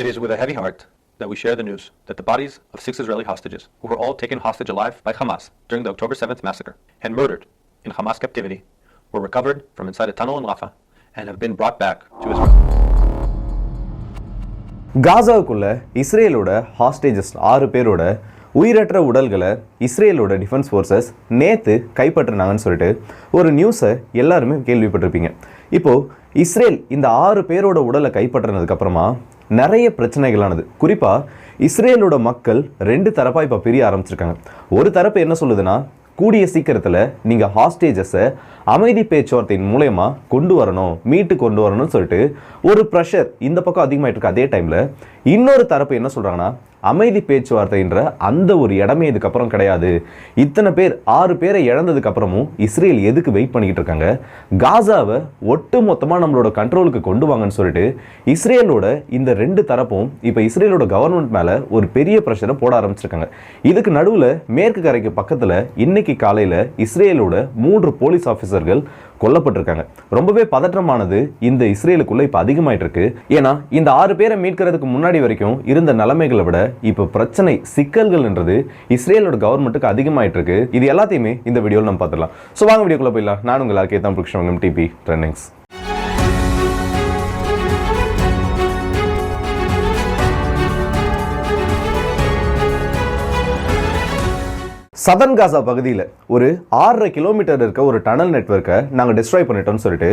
It is with a heavy heart that we share the news that the bodies of six Israeli hostages, who were all taken hostage alive by Hamas during the October 7th massacre and murdered in Hamas captivity, were recovered from inside a tunnel in Rafah and have been brought back to Israel. காசாவுக்குள்ள இஸ்ரேலோட hostages ஆறு பேரோட உயிரற்ற உடல்களை இஸ்ரேலோட defence forces நேற்று கைப்பற்றினாங்கன்னு சொல்லிட்டு ஒரு நியூஸை எல்லாருமே கேள்விப்பட்டிருப்பீங்க இப்போது இஸ்ரேல் இந்த ஆறு பேரோட உடலை கைப்பற்றினதுக்கப்புறமா நிறைய பிரச்சனைகளானது. குறிப்பாக இஸ்ரேலோட மக்கள் ரெண்டு தரப்பாக இப்போ பிரிய ஆரம்பிச்சிருக்காங்க. ஒரு தரப்பு என்ன சொல்லுதுன்னா கூடிய சீக்கிரத்தில் நீங்கள் ஹாஸ்டேஜஸை அமைதி பேச்சுவார்த்தையின் மூலயமா கொண்டு வரணும் மீட்டு கொண்டு வரணும்னு சொல்லிட்டு ஒரு ப்ரெஷர் இந்த பக்கம் அதிகமாகிட்டு இருக்கு. அதே டைமில் இன்னொரு தரப்பு என்ன சொல்கிறாங்கன்னா அமைதி பேச்சுவார்த்தைன்ற அந்த ஒரு இடமே இதுக்கப்புறம் கிடையாது. இத்தனை பேர் ஆறு பேரை இழந்ததுக்கு அப்புறமும் இஸ்ரேல் எதுக்கு வெயிட் பண்ணிக்கிட்டு இருக்காங்க? காசாவை ஒட்டு மொத்தமாக நம்மளோட கண்ட்ரோலுக்கு கொண்டு வாங்கன்னு சொல்லிட்டு இஸ்ரேலோட இந்த ரெண்டு தரப்பும் இப்போ இஸ்ரேலோட கவர்மெண்ட் மேலே ஒரு பெரிய ப்ரெஷரை போட ஆரம்பிச்சிருக்காங்க. இதுக்கு நடுவில் மேற்கு கரைக்கு பக்கத்தில் இன்னைக்கு காலையில் இஸ்ரேலோட மூன்று போலீஸ் ஆஃபீஸர்கள் கொல்லப்பட்டிருக்காங்க. ரொம்பவே பதற்றமானது இந்த இஸ்ரேலுக்குள்ள இப்போ அதிகமாயிட்டு இருக்கு ஏன்னா இந்த ஆறு பேரை மீட்கிறதுக்கு முன்னாடி வரைக்கும் இருந்த நிலைமைகளை விட இப்போ பிரச்சனை சிக்கல்கள்ன்றது இஸ்ரேலோட கவர்மெண்ட்டுக்கு அதிகமாயிட்டு இருக்கு இது எல்லாத்தையுமே இந்த வீடியோவில் நம்ம பார்த்துடலாம். ஸோ வாங்க வீடியோக்குள்ள போயிடலாம். நான் உங்கள் ஆர்கே தான் புருஷன் டிபி ட்ரெண்டிங்ஸ் சதன் காசா பகுதியில் ஒரு ஆறரை கிலோமீட்டர் இருக்க ஒரு டனல் நெட்வொர்க்கை நாங்கள் டிஸ்ட்ராய் பண்ணிட்டோம்னு சொல்லிட்டு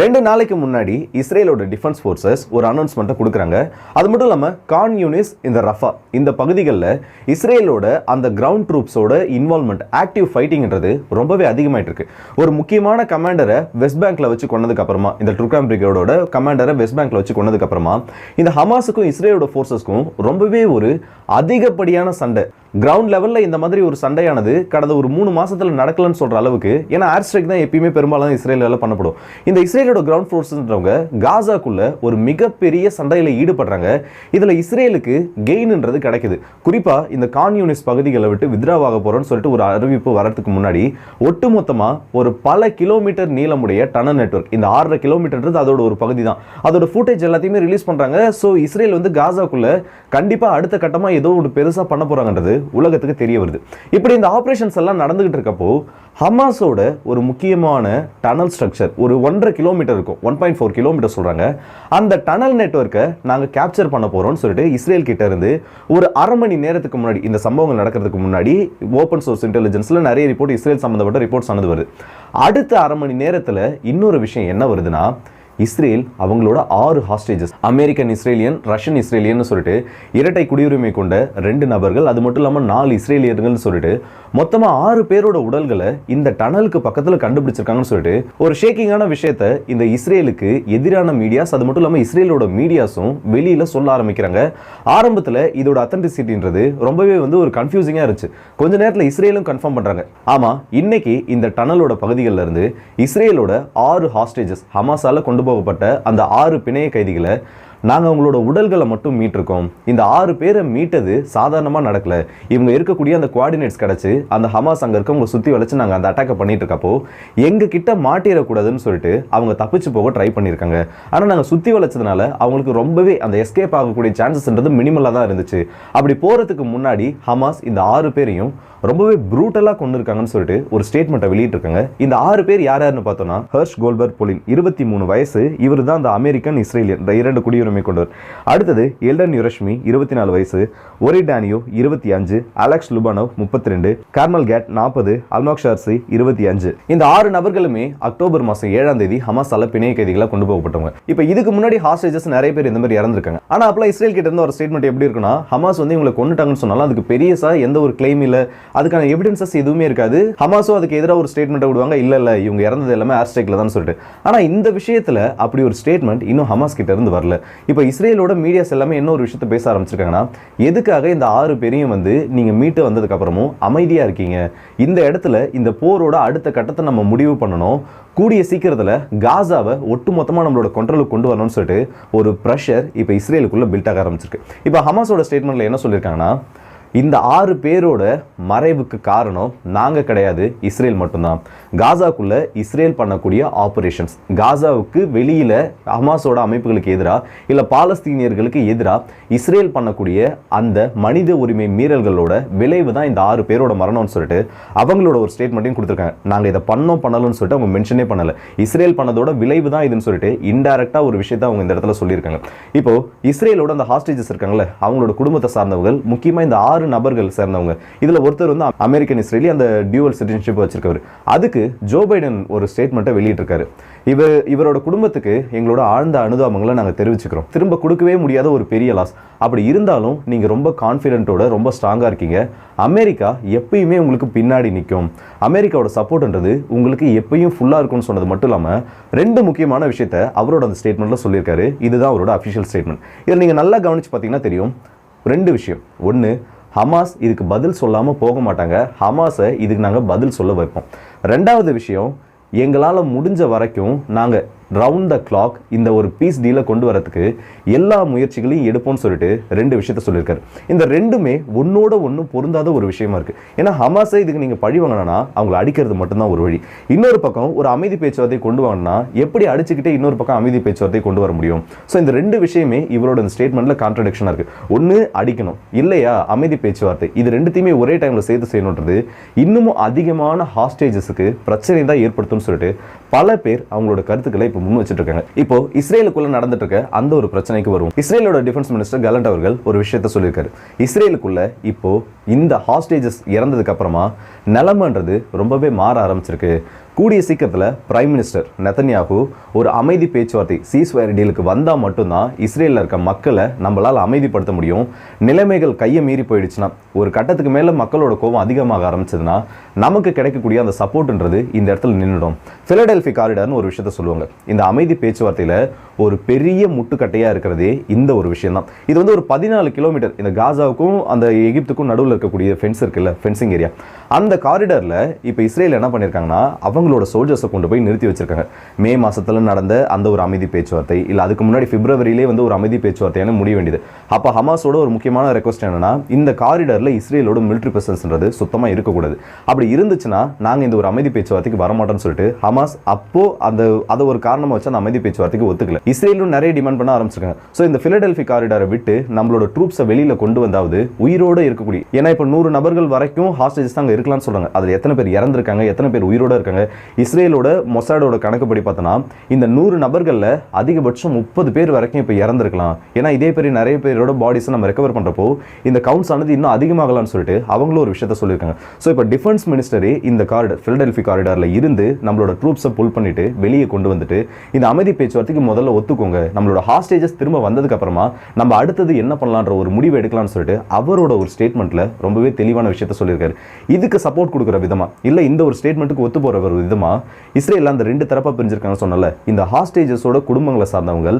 ரெண்டு நாளைக்கு முன்னாடி இஸ்ரேலோட டிஃபென்ஸ் ஃபோர்ஸஸ் ஒரு அனௌன்ஸ்மெண்ட்டை கொடுக்குறாங்க. அது மட்டும் இல்லாமல் கான் யூனிஸ் இந்த ரஃபா இந்த பகுதிகளில் இஸ்ரேலோட அந்த கிரவுண்ட் ட்ரூப்ஸோட இன்வால்மெண்ட் ஆக்டிவ் ஃபைட்டிங்ன்றது ரொம்பவே அதிகமாயிட்டு இருக்கு ஒரு முக்கியமான கமாண்டரை வெஸ்ட் பேங்க்ல வச்சு கொண்டதுக்கப்புறமா இந்த ட்ருக்ராம் பிரிகேடோட கமாண்டரை வெஸ்ட் பேங்க்ல வச்சு கொண்டதுக்கப்புறமா இந்த ஹமாஸுக்கும் இஸ்ரேலோட ஃபோர்ஸஸ்க்கும் ரொம்பவே ஒரு அதிகப்படியான சண்டை. கிரவுண்ட் லெவலில் இந்த மாதிரி ஒரு சண்டையானது கடந்த ஒரு மூணு மாசத்துல நடக்கலன்னு சொல்ற அளவுக்கு ஏன்னா ஏர் ஸ்ட்ரைக் தான் எப்பயுமே பெரும்பாலும் இஸ்ரேலில் பண்ணப்படும். இந்த இஸ்ரேலோட கிரவுண்ட் ஃபோர்ஸ்ன்றவங்க காசாக்குள்ள ஒரு மிகப்பெரிய சண்டையில் ஈடுபடுறாங்க. இதுல இஸ்ரேலுக்கு கெயின்ன்றது கிடைக்குது. குறிப்பா இந்த கான்யூனிஸ் பகுதிகளை விட்டு வித்ராவாக போறோம்னு சொல்லிட்டு ஒரு அறிவிப்பு வரதுக்கு முன்னாடி ஒட்டுமொத்தமா ஒரு பல கிலோமீட்டர் நீளமுடைய டனல் நெட்வொர்க் இந்த ஆறரை கிலோமீட்டர்ன்றது அதோட ஒரு பகுதி தான். அதோட ஃபுட்டேஜ் எல்லாத்தையுமே ரிலீஸ் பண்றாங்க. ஸோ இஸ்ரேல் வந்து காசாக்குள்ள கண்டிப்பா அடுத்த கட்டமா ஏதோ ஒரு பெருசா பண்ண போறாங்கன்றது உலகத்துக்கு தெரிய வருது. இப்படி இந்த ஆப்ரேஷன்ஸ் எல்லாம் நடந்துகிட்டு இருக்கப்போ ஹமாஸோட ஒரு முக்கியமான டனல் ஸ்ட்ரக்சர் ஒரு ஒன்றரை கிலோமீட்டர் இருக்கும். ஒன் பாயிண்ட் ஃபோர் கிலோமீட்டர் சொல்கிறாங்க அந்த டனல் நெட்ஒர்க்கை நாங்கள் கேப்சர் பண்ண போகிறோம்னு சொல்லிட்டு இஸ்ரேல் கிட்ட இருந்து ஒரு அரை மணி நேரத்துக்கு முன்னாடி இந்த சம்பவங்கள் நடக்கிறதுக்கு முன்னாடி ஓப்பன் சோர்ஸ் இன்டெலிஜென்ஸில் நிறைய ரிப்போர்ட் இஸ்ரேல் சம்மந்தப்பட்ட ரிப்போர்ட்ஸ் ஆனது வருது அடுத்த அரை மணி நேரத்தில் இன்னொரு விஷயம் என்ன வருதுன்னா இஸ்ரேல் அவங்களோட ஆறு hostages American Israeli Russian Israeli சொல்லிட்டு இரட்டை குடியுரிமை கொண்ட ரெண்டு நபர்கள் அது மட்டும் இல்லாமல் நாலு இஸ்ரேலியர்கள்னு சொல்லிட்டு மொத்தமாக ஆறு பேரோட உடல்களை இந்த டனலுக்கு பக்கத்தில் கண்டுபிடிச்சிருக்காங்கன்னு சொல்லிட்டு ஒரு ஷேக்கிங்கான விஷயத்த இந்த இஸ்ரேலுக்கு எதிரான மீடியாஸ் அது மட்டும் இல்லாமல் இஸ்ரேலோட மீடியாஸும் வெளியில் சொல்ல ஆரம்பிக்கிறாங்க. ஆரம்பத்தில் இதோட அத்தன்டிசிட்டின்றது ரொம்பவே வந்து ஒரு கன்ஃபியூசிங்காக இருந்துச்சு. கொஞ்ச நேரத்தில் இஸ்ரேலும் கன்ஃபார்ம் பண்ணுறாங்க ஆமாம் இன்னைக்கு இந்த டனலோட பகுதிகளில் இருந்து இஸ்ரேலோட ஆறு ஹாஸ்டேஜஸ் ஹமாஸால கொண்டு அனுபவப்பட்ட அந்த ஆறு பிணைய கைதிகளை நாங்கள் அவங்களோட உடல்களை மட்டும் மீட்டிருக்கோம். இந்த ஆறு பேரை மீட்டது சாதாரணமாக நடக்கலை. இவங்க இருக்கக்கூடிய அந்த குவாடினேட்ஸ் கிடச்சி அந்த ஹமாஸ் அங்கே இருக்கவங்க சுற்றி வளைச்சு நாங்கள் அந்த அட்டாக்கை பண்ணிட்டு இருக்கப்போ எங்கள் கிட்ட மாட்டிடக்கூடாதுன்னு சொல்லிட்டு அவங்க தப்பிச்சு போக ட்ரை பண்ணியிருக்காங்க. ஆனால் நாங்கள் சுற்றி வளைச்சதுனால அவங்களுக்கு ரொம்பவே அந்த எஸ்கேப் ஆகக்கூடிய சான்சஸ்ன்றது மினிமலாக தான் இருந்துச்சு. அப்படி போகிறதுக்கு முன்னாடி ஹமாஸ் இந்த ஆறு பேரையும் ரொம்பவே ப்ரூட்டலாக கொண்டு இருக்காங்கன்னு சொல்லிட்டு ஒரு ஸ்டேட்மெண்ட்டை வெளியிட்டிருக்காங்க. இந்த ஆறு பேர் யார் யாருன்னு பார்த்தோம்னா ஹர்ஷ் கோல்பர்க் பொலின் இருபத்தி மூணு வயசு இவர் தான் அந்த அமெரிக்கன் இஸ்ரேலியன் இந்த இரண்டு குடியுரிமை கொண்டவர். அடுத்தது எல்டன் யுரஷ்மி இருபத்தி நாலு வயசு ஒரே டேனியோ இருபத்தி அஞ்சு அலெக்ஸ் லுபானோவ் முப்பத்தி ரெண்டு கார்மல் கேட் நாற்பது அல்மாக் ஷார்சி இருபத்தி அஞ்சு. இந்த ஆறு நபர்களுமே அக்டோபர் மாதம் ஏழாம் தேதி ஹமாஸால பிணைய கைதிகளாக கொண்டு போகப்பட்டவங்க. இப்போ இதுக்கு முன்னாடி ஹாஸ்டேஜஸ் நிறைய பேர் இந்த மாதிரி இறந்துருக்காங்க. ஆனால் அப்பெல்லாம் இஸ்ரேல் கிட்ட இருந்து ஒரு ஸ்டேட்மெண்ட் எப்படி இருக்குன்னா ஹமாஸ் வந்து இவங்களை கொண்டுட்டாங்கன்னு சொன்னாலும் அதுக்கு பெரியசா எந்த ஒரு கிளைம் இல்லை. அதுக்கான எவிடன்சஸ் எதுவுமே இருக்காது. ஹமாஸோ அதுக்கு எதிராக ஒரு ஸ்டேட்மெண்ட்டை விடுவாங்க. இல்லை இல்லை இவங்க இறந்தது எல்லாமே ஏர் ஸ்ட்ரைக்கில் தான் சொல்லிட்டு. ஆனால் இந்த விஷயத்தில் அப்படி ஒரு ஸ்டேட்மெண்ட் இன்னும் ஹமாஸ் கிட்ட இருந்து வரல. இப்போ இஸ்ரேலோட மீடியாஸ் எல்லாமே என்ன ஒரு விஷயத்த பேச ஆரம்பிச்சிருக்காங்கன்னா எதுக்காக இந்த ஆறு பேரையும் வந்து நீங்கள் மீட்டு வந்ததுக்கப்புறமும் அமைதியாக இருக்கீங்க? இந்த இடத்துல இந்த போரோட அடுத்த கட்டத்தை நம்ம முடிவு பண்ணணும். கூடிய சீக்கிரத்தில் காசாவை ஒட்டுமொத்தமாக நம்மளோட கண்ட்ரோலுக்கு கொண்டு வரணும்னு சொல்லிட்டு ஒரு ப்ரெஷர் இப்போ இஸ்ரேலுக்குள்ளே பில்ட் ஆக ஆரம்பிச்சிருக்கு. இப்போ ஹமாஸோட ஸ்டேட்மெண்ட்டில் என்ன சொல்லியிருக்காங்கன்னா இந்த ஆறு பேரோட மறைவுக்கு காரணம் நாங்கள் கிடையாது இஸ்ரேல் மட்டும்தான். காசாக்குள்ளே இஸ்ரேல் பண்ணக்கூடிய ஆப்ரேஷன்ஸ். காசாவுக்கு வெளியில் ஹமாஸோட அமைப்புகளுக்கு எதிராக இல்லை பாலஸ்தீனியர்களுக்கு எதிராக இஸ்ரேல் பண்ணக்கூடிய அந்த மனித உரிமை மீறல்களோட விளைவு தான் இந்த ஆறு பேரோட மரணம்னு சொல்லிட்டு அவங்களோட ஒரு ஸ்டேட்மெண்ட்டையும் கொடுத்துருக்காங்க. நாங்கள் இதை பண்ணோம் பண்ணலன்னு சொல்லிட்டு அவங்க மென்ஷனே பண்ணலை. இஸ்ரேல் பண்ணதோட விளைவு தான் இதுன்னு சொல்லிட்டு இன்டைரக்டா ஒரு விஷயத்தை அவங்க இந்த இடத்துல சொல்லியிருக்காங்க. இப்போ இஸ்ரேலோட அந்த ஹாஸ்டேஜஸ் இருக்காங்களே அவங்களோட குடும்பத்தை சார்ந்தவர்கள் முக்கியமாக இந்த ஆறு நபர்கள் சேர்ந்தவங்க. இதுல ஒருத்தர் வந்து அமெரிக்கன் இஸ்ரேலி அந்த டியூவல் சிட்டிசன்ஷிப் வச்சிருக்கவர். அதுக்கு ஜோ பைடன் ஒரு ஸ்டேட்மெண்ட்டை வெளியிட்டிருக்காரு. இவர் இவரோட குடும்பத்துக்கு எங்களோட ஆழ்ந்த அனுதாபங்களை நாங்கள் தெரிவிச்சுக்கிறோம். திரும்ப கொடுக்கவே முடியாத ஒரு பெரிய லாஸ் அப்படி இருந்தாலும் நீங்கள் ரொம்ப கான்ஃபிடென்ட்டோட ரொம்ப ஸ்ட்ராங்காக இருக்கீங்க. அமெரிக்கா எப்பயுமே உங்களுக்கு பின்னாடி நிற்கும் அமெரிக்காவோட சப்போர்ட்ன்றது உங்களுக்கு எப்பயும் ஃபுல்லாக இருக்கும்னு சொன்னது மட்டும் இல்லாமல் ரெண்டு முக்கியமான விஷயத்த அவரோட அந்த ஸ்டேட்மெண்ட்டில் சொல்லியிருக்காரு. இதுதான் அவரோட அஃபிஷியல் ஸ்டேட்மெண்ட் இதில் நீங்கள் நல்லா கவனிச்சு பார்த்தீங்கன்னா தெரியும். ரெண்டு விஷயம். ஒன்று ஹமாஸ் இதுக்கு பதில் சொல்லாமல் போக மாட்டாங்க. ஹமாஸை இதுக்கு நாங்கள் பதில் சொல்ல வைப்போம். ரெண்டாவது விஷயம் எங்களால் முடிஞ்ச வரைக்கும் நாங்கள் ரவுண்ட் த கிளாக் இந்த ஒரு பீஸ் டீலை கொண்டு வரதுக்கு எல்லா முயற்சிகளையும் எடுப்போம்னு சொல்லிட்டு ரெண்டு விஷயத்த சொல்லியிருக்காரு. இந்த ரெண்டுமே ஒன்னோட ஒன்று பொருந்தாத ஒரு விஷயமா இருக்குது ஏன்னா ஹமாஸை இதுக்கு நீங்கள் பழி வாங்கினா அவங்கள அடிக்கிறது மட்டும்தான் ஒரு வழி. இன்னொரு பக்கம் ஒரு அமைதி பேச்சுவார்த்தை கொண்டு வாங்கினா எப்படி அடிச்சுக்கிட்டே இன்னொரு பக்கம் அமைதி பேச்சுவார்த்தை கொண்டு வர முடியும்? ஸோ இந்த ரெண்டு விஷயமே இவரோட இந்த ஸ்டேட்மெண்ட்டில் கான்ட்ரடிக்ஷனாக இருக்குது ஒன்று அடிக்கணும். இல்லையா? அமைதி பேச்சுவார்த்தை. இது ரெண்டுத்தையுமே ஒரே டைமில் சேர்த்து செய்யணுன்றது இன்னமும் அதிகமான ஹாஸ்டேஜஸுக்கு பிரச்சனை தான் ஏற்படுத்தும்னு சொல்லிட்டு பல பேர் அவங்களோட கருத்துக்களை இப்போ முன் வச்சுட்டு இருக்காங்க இப்போ இஸ்ரேலுக்குள்ள நடந்துட்டு இருக்க அந்த ஒரு பிரச்சனைக்கு வருவோம். இஸ்ரேலோட டிஃபென்ஸ் மினிஸ்டர் கலண்ட் அவர்கள் ஒரு விஷயத்த சொல்லியிருக்காரு. இஸ்ரேலுக்குள்ள இப்போ இந்த ஹாஸ்டேஜஸ் இறந்ததுக்கு அப்புறமா நிலமன்றது ரொம்பவே மாற ஆரம்பிச்சிருக்கு. கூடிய சீக்கிரத்தில் பிரைம் மினிஸ்டர் நெத்தன்யாகு ஒரு அமைதி பேச்சுவார்த்தை சீஸ்வயர் டீலுக்கு வந்தால் மட்டும்தான் இஸ்ரேலில் இருக்க மக்களை நம்மளால் அமைதிப்படுத்த முடியும். நிலைமைகள் கையை மீறி போயிடுச்சுன்னா ஒரு கட்டத்துக்கு மேலே மக்களோட கோபம் அதிகமாக ஆரம்பிச்சதுன்னா நமக்கு கிடைக்கக்கூடிய அந்த சப்போர்ட்ன்றது இந்த இடத்துல நின்றுடும் ஃபிலடெல்ஃபி காரிடர்னு ஒரு விஷயத்த சொல்லுவாங்க. இந்த அமைதி பேச்சுவார்த்தையில் ஒரு பெரிய முட்டுக்கட்டையாக இருக்கிறதே இந்த ஒரு விஷயம் தான் இது வந்து ஒரு பதினாலு கிலோமீட்டர் இந்த காசாவுக்கும் அந்த எகிப்துக்கும் நடுவில் இருக்கக்கூடிய ஃபென்ஸ் இருக்குல்ல ஃபென்சிங் ஏரியா அந்த காரிடாரில் இப்போ இஸ்ரேல் என்ன பண்ணியிருக்காங்கன்னா அவங்க அவங்களோட சோல்ஜர்ஸை கொண்டு போய் நிறுத்தி வச்சிருக்காங்க. மே மாசத்துல நடந்த அந்த ஒரு அமைதி பேச்சுவார்த்தை இல்லை அதுக்கு முன்னாடி பிப்ரவரியிலே வந்து ஒரு அமைதி பேச்சுவார்த்தையான முடிய வேண்டியது. அப்போ ஹமாஸோட ஒரு முக்கியமான ரெக்வஸ்ட் என்னன்னா இந்த காரிடாரில் இஸ்ரேலோட மிலிட்ரி பிரசன்ஸ்ன்றது சுத்தமாக இருக்கக்கூடாது. அப்படி இருந்துச்சுன்னா நாங்கள் இந்த ஒரு அமைதி பேச்சுவார்த்தைக்கு வரமாட்டோம்னு சொல்லிட்டு ஹமாஸ் அப்போ அந்த அதை ஒரு காரணமாக வச்சு அந்த அமைதி பேச்சுவார்த்தைக்கு ஒத்துக்கல. இஸ்ரேலும் நிறைய டிமாண்ட் பண்ண ஆரம்பிச்சிருக்காங்க. ஸோ இந்த பிலடெல்பி காரிடாரை விட்டு நம்மளோட ட்ரூப்ஸை வெளியில கொண்டு வந்தாவது உயிரோட இருக்கக்கூடிய ஏன்னா இப்போ நூறு நபர்கள் வரைக்கும் ஹாஸ்டேஜஸ் அங்கே இருக்கலாம்னு சொல்றாங்க. அதில் எத்தனை பேர் இறந்துருக்காங்க எத்தனை பேர் உயிரோட இருக்காங்க இஸ்ரேலோட மொசாடோட கணக்குப்படி பார்த்தோன்னா இந்த நூறு நபர்களில் அதிகபட்சம் முப்பது பேர் வரைக்கும் இப்போ இறந்துருக்கலாம். ஏன்னா இதே பெரிய நிறைய பேரோட பாடிஸை நம்ம ரெக்கவர் பண்ணுறப்போ இந்த கவுண்ட்ஸ் ஆனது இன்னும் அதிகமாகலாம்னு சொல்லிட்டு அவங்களும் ஒரு விஷயத்த சொல்லியிருக்காங்க. ஸோ இப்போ டிஃபென்ஸ் மினிஸ்டரே இந்த காரிடர் ஃபில்டெல்ஃபி காரிடாரில் இருந்து நம்மளோட ட்ரூப்ஸை புல் பண்ணிட்டு வெளியே கொண்டு வந்துட்டு இந்த அமைதி பேச்சுவார்த்தைக்கு முதல்ல ஒத்துக்கோங்க. நம்மளோட ஹாஸ்டேஜஸ் திரும்ப வந்ததுக்கப்புறமா நம்ம அடுத்தது என்ன பண்ணலான்ற ஒரு முடிவு எடுக்கலாம்னு சொல்லிட்டு அவரோட ஒரு ஸ்டேட்மெண்ட்டில் ரொம்பவே தெளிவான விஷயத்த சொல்லியிருக்காரு. இதுக்கு சப்போர்ட் கொடுக்குற விதமா இல்லை இந்த ஒரு ஸ்டேட்மெண்ட்டுக்கு ஒத்து போகிறவர் ஒரு விதமாக இஸ்ரேல் அந்த ரெண்டு தரப்பா பிரிஞ்சிருக்காங்க சொன்னல இந்த ஹாஸ்டேஜஸோட குடும்பங்களை சார்ந்தவங்க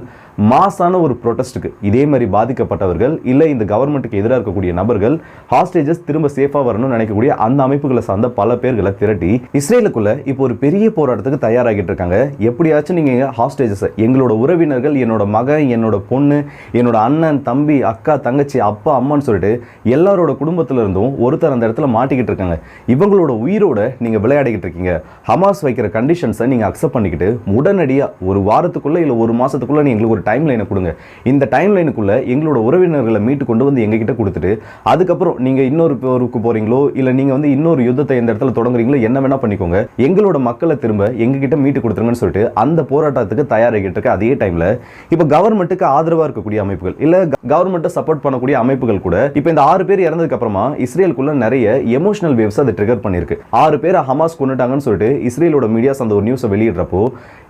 மாசான ஒரு ப்ரொட்டஸ்ட்டுக்கு இதே மாதிரி பாதிக்கப்பட்டவர்கள் இல்லை இந்த கவர்மெண்ட்டுக்கு எதிராக இருக்கக்கூடிய நபர்கள் ஹாஸ்டேஜஸ் திரும்ப சேஃபாக வரணும்னு நினைக்கக்கூடிய அந்த அமைப்புகளை சார்ந்த பல பேர்களை திரட்டி இஸ்ரேலுக்குள்ள இப்போ ஒரு பெரிய போராட்டத்துக்கு தயாராகிட்டு இருக்காங்க. எப்படியாச்சும் நீங்க ஹாஸ்டேஜஸ் எங்களோட உறவினர்கள் என்னோட மகன் என்னோட பொண்ணு என்னோட அண்ணன் தம்பி அக்கா தங்கச்சி அப்பா அம்மான்னு சொல்லிட்டு எல்லாரோட குடும்பத்துல இருந்தும் ஒருத்தர் அந்த இடத்துல மாட்டிக்கிட்டு இருக்காங்க. இவங்களோட உயிரோட நீங்க விளையாடிக்கிட்டு இருக்கீங்க. ஹமாஸ் வைக்கிற கண்டிஷன்ஸை நீங்கள் அக்செப்ட் பண்ணிக்கிட்டு உடனடியாக ஒரு வாரத்துக்குள்ளே இல்லை ஒரு மாதத்துக்குள்ளே நீ எங்களுக்கு ஒரு டைம் லைனை கொடுங்க. இந்த டைம் லைனுக்குள்ளே எங்களோட உறவினர்களை மீட்டு கொண்டு வந்து எங்ககிட்ட கொடுத்துட்டு அதுக்கப்புறம் நீங்கள் இன்னொரு போருக்கு போகிறீங்களோ இல்லை நீங்கள் வந்து இன்னொரு யுத்தத்தை இந்த இடத்துல தொடங்குறீங்களோ என்ன வேணால் பண்ணிக்கோங்க. எங்களோட மக்களை திரும்ப எங்ககிட்ட மீட்டு கொடுத்துருங்கன்னு சொல்லிட்டு அந்த போராட்டத்துக்கு தயாராகிட்டு இருக்க அதே டைமில் இப்போ கவர்மெண்ட்டுக்கு ஆதரவாக இருக்கக்கூடிய அமைப்புகள் இல்லை கவர்மெண்ட்டை சப்போர்ட் பண்ணக்கூடிய அமைப்புகள் கூட இப்போ இந்த ஆறு பேர் இறந்ததுக்கு அப்புறமா இஸ்ரேலுக்குள்ள நிறைய எமோஷனல் வேவ்ஸ் அதை ட்ரிகர் பண்ணியிருக்கு. ஆறு பேர் ஹமாஸ் கொண்டுட்டாங்கன்னு சொல்லிட்டு இஸ்ரேலோட மீடியாஸ் அந்த ஒரு நியூஸை வெளியிடுறப்போ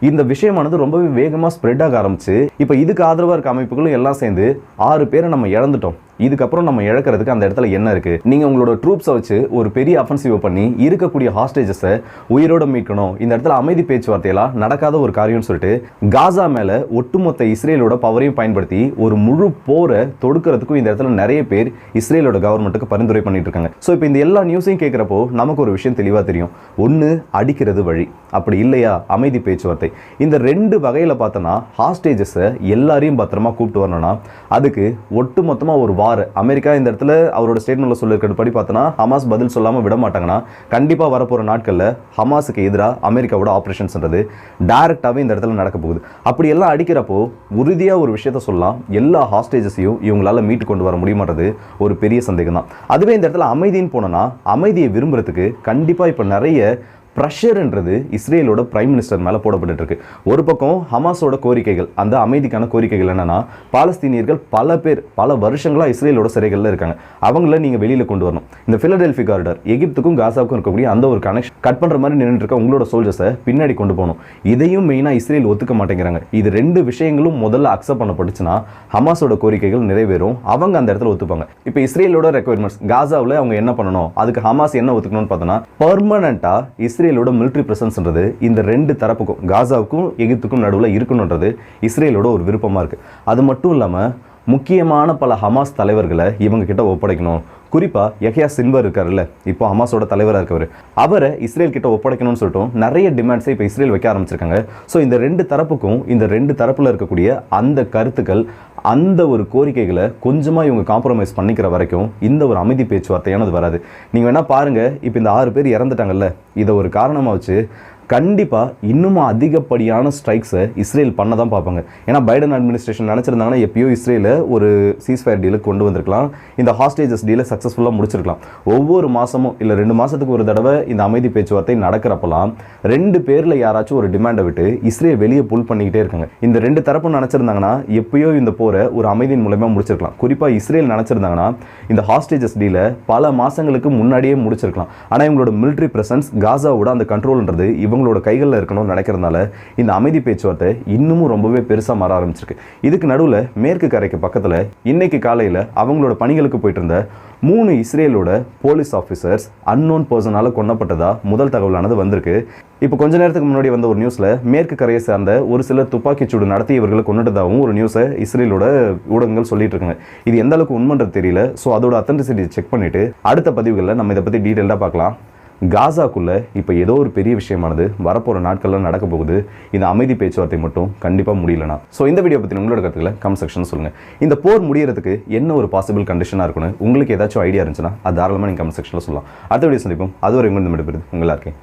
இந்த விஷயமானது ரொம்பவே வேகமா ஸ்ப்ரெட் ஆக ஆரம்பிச்சு இப்போ இதுக்கு ஆதரவா இருக்க அமைப்புகளும் எல்லாம் சேர்ந்து ஆறு பேரை நம்ம இழந்துட்டோம். இதுக்கப்புறம் நம்ம இழக்கிறதுக்கு அந்த இடத்துல என்ன இருக்கு? நீங்க உங்களோட ட்ரூப்ஸை வச்சு ஒரு பெரிய அஃபென்சிவ் பண்ணி இருக்கக்கூடிய ஹாஸ்டேஜஸை உயிரோட மீட்கணும். இந்த இடத்துல அமைதி பேச்சுவார்த்தையெல்லாம் நடக்காத ஒரு காரியம்னு சொல்லிட்டு காசா மேல ஒட்டுமொத்த இஸ்ரேலோட பவரையும் பயன்படுத்தி ஒரு முழு போரை தொடுக்கிறதுக்கும் இந்த இடத்துல நிறைய பேர் இஸ்ரேலோட கவர்மெண்ட்டுக்கு பரிந்துரை பண்ணிட்டு இருக்காங்க. ஸோ இப்போ இந்த எல்லா நியூஸையும் கேட்குறப்போ நமக்கு ஒரு விஷயம் தெளிவாக தெரியும். ஒன்று அடிக்கிறது வழி. அப்படி இல்லையா? அமைதி பேச்சுவார்த்தை. இந்த ரெண்டு வகையில் பார்த்தோன்னா ஹாஸ்டேஜஸை எல்லாரையும் பத்திரமா கூப்பிட்டு வரணும்னா அதுக்கு ஒட்டுமொத்தமாக ஒரு ஆறு. அமெரிக்கா இந்த இடத்துல அவரோட ஸ்டேட்மெண்ட்டில் சொல்லியிருக்கிறது படி பார்த்தோன்னா ஹமாஸ் பதில் சொல்லாமல் விட மாட்டாங்கன்னா கண்டிப்பாக வரப்போகிற நாட்களில் ஹமாஸுக்கு எதிராக அமெரிக்காவோட ஆப்ரேஷன்ஸ்ன்றது டைரெக்டாகவே இந்த இடத்துல நடக்க போகுது. அப்படி எல்லாம் அடிக்கிறப்போ உறுதியாக ஒரு விஷயத்த சொல்லலாம். எல்லா ஹாஸ்டேஜஸையும் இவங்களால மீட்டு கொண்டு வர முடியுமான்றது ஒரு பெரிய சந்தேகம் தான் அதுவே இந்த இடத்துல அமைதின்னு போனோன்னா அமைதியை விரும்புறதுக்கு கண்டிப்பாக இப்போ நிறைய ப்ரெஷர்ன்றது இஸ்ரேலோட பிரைம் மினிஸ்டர் மேலே போடப்பட்டு இருக்கு ஒரு பக்கம் ஹமாஸோட கோரிக்கைகள் அந்த அமைதிக்கான கோரிக்கைகள் என்னன்னா பாலஸ்தீனியர்கள் பல பேர் பல வருஷங்களாக இஸ்ரேலோட சிறைகளில் இருக்காங்க. அவங்கள நீங்கள் வெளியில் கொண்டு வரணும். இந்த ஃபிலடெல்ஃபி காரிடர் எகிப்துக்கும் காசாவுக்கும் இருக்கக்கூடிய அந்த ஒரு கனெக்ஷன் கட் பண்ணுற மாதிரி நின்றுட்டு இருக்க உங்களோட சோல்ஜர்ஸை பின்னாடி கொண்டு போகணும். இதையும் மெயினாக இஸ்ரேல் ஒத்துக்க மாட்டேங்கிறாங்க. இது ரெண்டு விஷயங்களும் முதல்ல அக்செப்ட் பண்ணப்பட்டுச்சுன்னா ஹமாஸோட கோரிக்கைகள் நிறைவேறும். அவங்க அந்த இடத்துல ஒத்துப்பாங்க. இப்போ இஸ்ரேலோட ரெக்குயர்மெண்ட்ஸ் காசாவில் அவங்க என்ன பண்ணணும்? அதுக்கு ஹமாஸ் என்ன ஒத்துக்கணும்னு பார்த்தோன்னா பர்மனண்ட்டாக இஸ்ரேலோட மிலிட்ரி பிரசன்ஸ்ன்றது இந்த ரெண்டு தரப்புக்கும் காசாவுக்கும் எகிப்துக்கும் நடுவில் இருக்கணுன்றது இஸ்ரேலோட ஒரு விருப்பமாக இருக்குது அது மட்டும் இல்லாமல் முக்கியமான பல ஹமாஸ் தலைவர்களை இவங்க கிட்ட ஒப்படைக்கணும். குறிப்பாக யஹியா சின்வர் இருக்காருல்ல இப்போ ஹமாஸோட தலைவராக இருக்கவர். அவரை இஸ்ரேல் கிட்ட ஒப்படைக்கணும்னு சொல்லிட்டும் நிறைய டிமாண்ட்ஸை இப்போ இஸ்ரேல் வைக்க ஆரம்பிச்சிருக்காங்க. ஸோ இந்த ரெண்டு தரப்புக்கும் இந்த ரெண்டு தரப்பில் இருக்கக்கூடிய அந்த கருத்துக்கள் அந்த ஒரு கோரிக்கைகளை கொஞ்சமாக இவங்க காம்ப்ரமைஸ் பண்ணிக்கிற வரைக்கும் இந்த ஒரு அமைதி பேச்சுவார்த்தையானது வராது. நீங்கள் வேணால் பாருங்கள் இப்போ இந்த ஆறு பேர் இறந்துட்டாங்கல்ல இதை ஒரு காரணமாக வச்சு கண்டிப்பாக இன்னும் அதிகப்படியான ஸ்ட்ரைக்ஸை இஸ்ரேல் பண்ண தான் பார்ப்பாங்க. ஏன்னா பைடன் அட்மினிஸ்ட்ரேஷன் நினச்சிருந்தாங்கன்னா எப்பயோ இஸ்ரேலில் ஒரு சீஸ்ஃபயர் டீலை கொண்டு வந்திருக்கலாம். இந்த ஹாஸ்டேஜஸ் டீலை சக்ஸஸ்ஃபுல்லாக முடிச்சிருக்கலாம். ஒவ்வொரு மாதமும் இல்லை ரெண்டு மாதத்துக்கு ஒரு தடவை இந்த அமைதி பேச்சுவார்த்தை நடக்கிறப்பலாம் ரெண்டு பேரில் யாராச்சும் ஒரு டிமாண்டை விட்டு இஸ்ரேல் வெளியே புல் பண்ணிக்கிட்டே இருக்காங்க. இந்த ரெண்டு தரப்பும் நினச்சிருந்தாங்கன்னா எப்பயோ இந்த போரை ஒரு அமைதியின் மூலமாக முடிச்சிருக்கலாம். குறிப்பாக இஸ்ரேல் நினச்சிருந்தாங்கன்னா இந்த ஹாஸ்டேஜஸ் டீலை பல மாதங்களுக்கு முன்னாடியே முடிச்சிருக்கலாம். ஆனால் இவங்களோட மிலிட்ரி பிரசன்ஸ் காசாவோட அந்த கண்ட்ரோல்ன்றது இவங்களோட கைகளில் இருக்கணும்னு நினைக்கிறதுனால இந்த அமைதி பேச்சுவார்த்தை இன்னமும் ரொம்பவே பெருசாக மாற ஆரம்பிச்சிருக்கு. இதுக்கு நடுவில் மேற்கு கரைக்கு பக்கத்தில் இன்னைக்கு காலையில் அவங்களோட பணிகளுக்கு போயிட்டு இருந்த மூணு இஸ்ரேலோட போலீஸ் ஆஃபீஸர்ஸ் அன்னோன் பர்சனால் கொல்லப்பட்டதா முதல் தகவலானது வந்திருக்கு. இப்போ கொஞ்ச நேரத்துக்கு முன்னாடி வந்த ஒரு நியூஸில் மேற்கு கரையை சார்ந்த ஒரு சிலர் துப்பாக்கிச்சூடு நடத்தி இவர்களை கொண்டுட்டதாகவும் ஒரு நியூஸை இஸ்ரேலோட ஊடகங்கள் சொல்லிட்டு இருக்காங்க. இது எந்த அளவுக்கு உண்மைன்றது தெரியல. ஸோ அதோட அத்தன்டிசிட்டி செக் பண்ணிட்டு அடுத்த பதிவுகளில் நம்ம இதை பற்றி டீட்டெயிலாக பார்க்கலாம். காசாக்குள்ளே இப்போ ஏதோ ஒரு பெரிய விஷயமானது வரப்போகிற நாட்களில் நடக்க போகுது. இந்த அமைதி பேச்சுவார்த்தை மட்டும் கண்டிப்பாக முடியலனா. ஸோ இந்த வீடியோ பற்றி உங்களோட கருத்துக்களை கமெண்ட் செக்ஷன் சொல்லுங்கள் இந்த போர் முடியறதுக்கு என்ன ஒரு பாசிபிள் கண்டிஷனாக இருக்குன்னு உங்களுக்கு ஏதாச்சும் ஐடியா இருந்துச்சுன்னா அது தாராளமாக நீங்கள் கமெண்ட் செக்ஷனில் சொல்லலாம். அடுத்த வீடியோ சந்திப்போம். அதுவரை உங்கள் இந்த உங்களா இருக்கேன்